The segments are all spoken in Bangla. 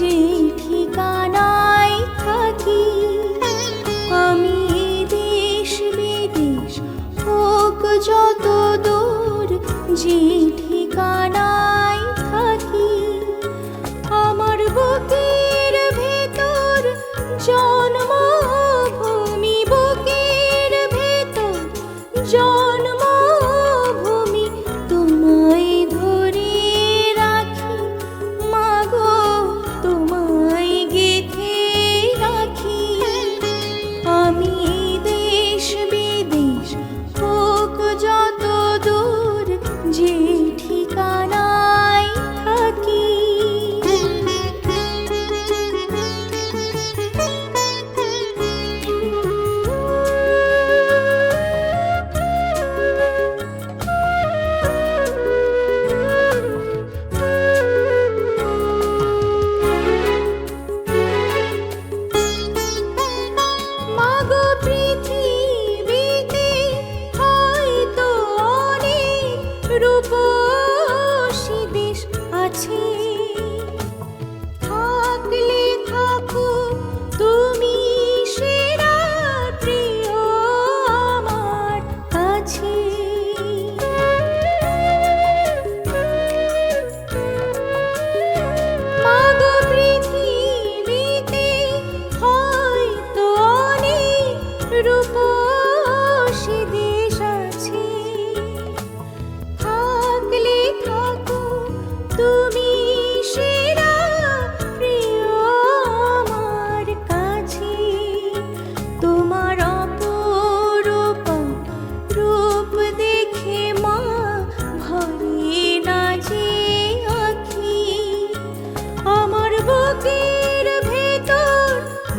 যে ঠিকানায় থাকি আমি বিদেশ হোক যত দূর যে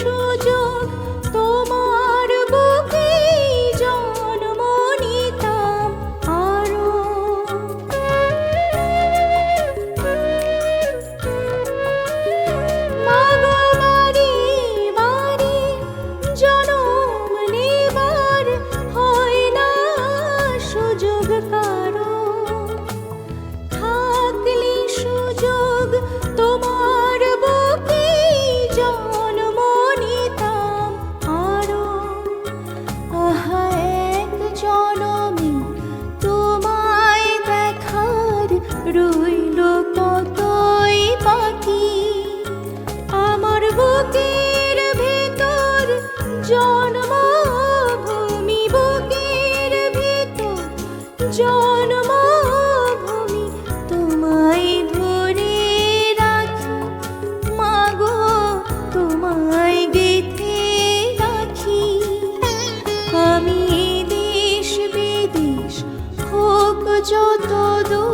সুযোগ আমি দেশ বিদেশ হোক যত দূর